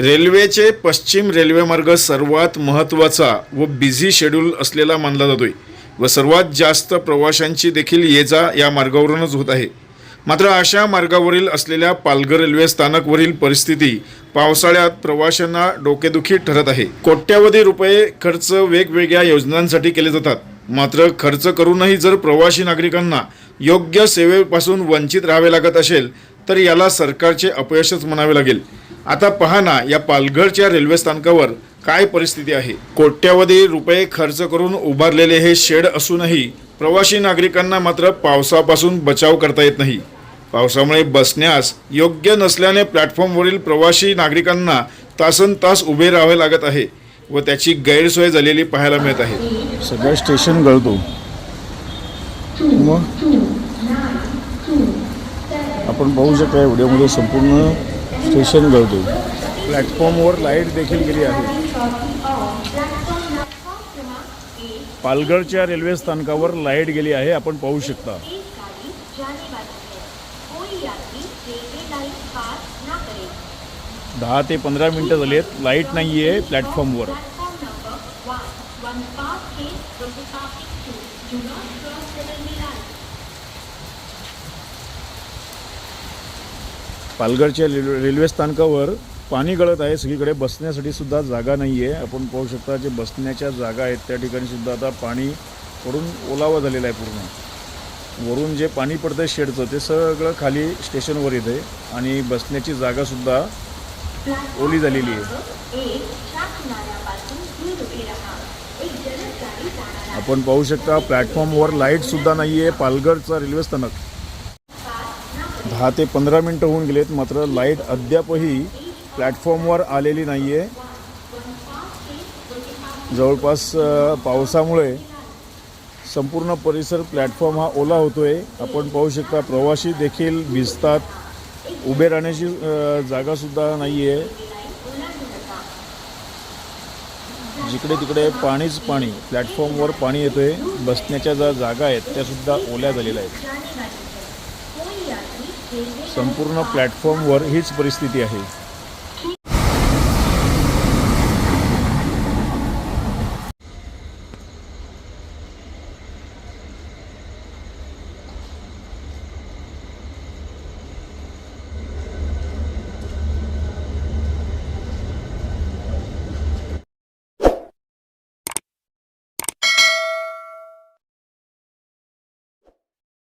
रेल्वेचे पश्चिम रेल्वेमार्ग सर्वात महत्त्वाचा व बिझी शेड्यूल असलेला मानला जातोय व सर्वात जास्त प्रवाशांची देखील ये जा या मार्गावरूनच होत आहे. मात्र अशा मार्गावरील असलेल्या पालघर रेल्वे स्थानकवरील परिस्थिती पावसाळ्यात प्रवाशांना डोकेदुखी ठरत आहे. कोट्यावधी रुपये खर्च वेगवेगळ्या योजनांसाठी केले जातात. मात्र खर्च करूनही जर प्रवासी नागरिकांना योग्य सेवेपासून वंचित राहावे लागत असेल तर याला सरकारचे अपयशच म्हणावे लागेल. आता पहा ना या पालघरच्या रेल्वे स्थानकावर काय परिस्थिती आहे? कोट्यावधी रुपये खर्च करून उभारलेले हे शेड असूनही प्रवासी नागरिकांना मात्र पावसापासून बचाव करता येत नाही. पावसामुळे बसण्यास योग्य नसल्याने प्लॅटफॉर्मवरील प्रवासी नागरिकांना तासन तास उभे राहावे लागत आहे व त्याची गैरसोय झालेली पाहायला मिळत आहे. सगळं स्टेशन गळतो. मग? आपण पाहू शकता या व्हिडिओमध्ये संपूर्ण स्टेशन गळतो प्लॅटफॉर्मवर लाइट देखील गेली आहे. पालघरच्या रेल्वे स्थानकावर लाइट गेली आहे आपण पाहू शकता. दहा ते पंधरा मिनटं झाली आहेत लाइट नाही आहे प्लॅटफॉर्मवर. पालघरच्या रेल्वे रेल्वे स्थानकावर पाणी गळत आहे. सगळीकडे बसण्यासाठी सुद्धा जागा नाही आहे आपण पाहू शकता जे बसण्याच्या जागा आहेत त्या ठिकाणी सुद्धा आता पाणी पडून ओलावा झालेला आहे पूर्ण. वरून जे पाणी पडतं आहे शेडचं ते सगळं खाली स्टेशनवर येतं आहे आणि बसण्याची जागासुद्धा ओली झालेली आहे. आपण पाहू शकता प्लॅटफॉर्मवर लाईटसुद्धा नाही आहे पालघरचा रेल्वे स्थानक दहा ते पंधरा मिनटं होऊन गेलेत मात्र लाइट अद्यापही प्लॅटफॉर्मवर आलेली नाही आहे जवळपास पावसामुळे संपूर्ण परिसर प्लॅटफॉर्म हा ओला होतो आहे आपण पाहू शकता प्रवासी देखील भिजतात. उभे राहण्याची जागासुद्धा नाही आहे जिकडे तिकडे पाणीच पाणी प्लॅटफॉर्मवर पाणी येतोय बसण्याच्या ज्या जागा आहेत त्यासुद्धा ओल्या झालेल्या आहेत. संपूर्ण प्लॅटफॉर्मवर हीच परिस्थिती आहे.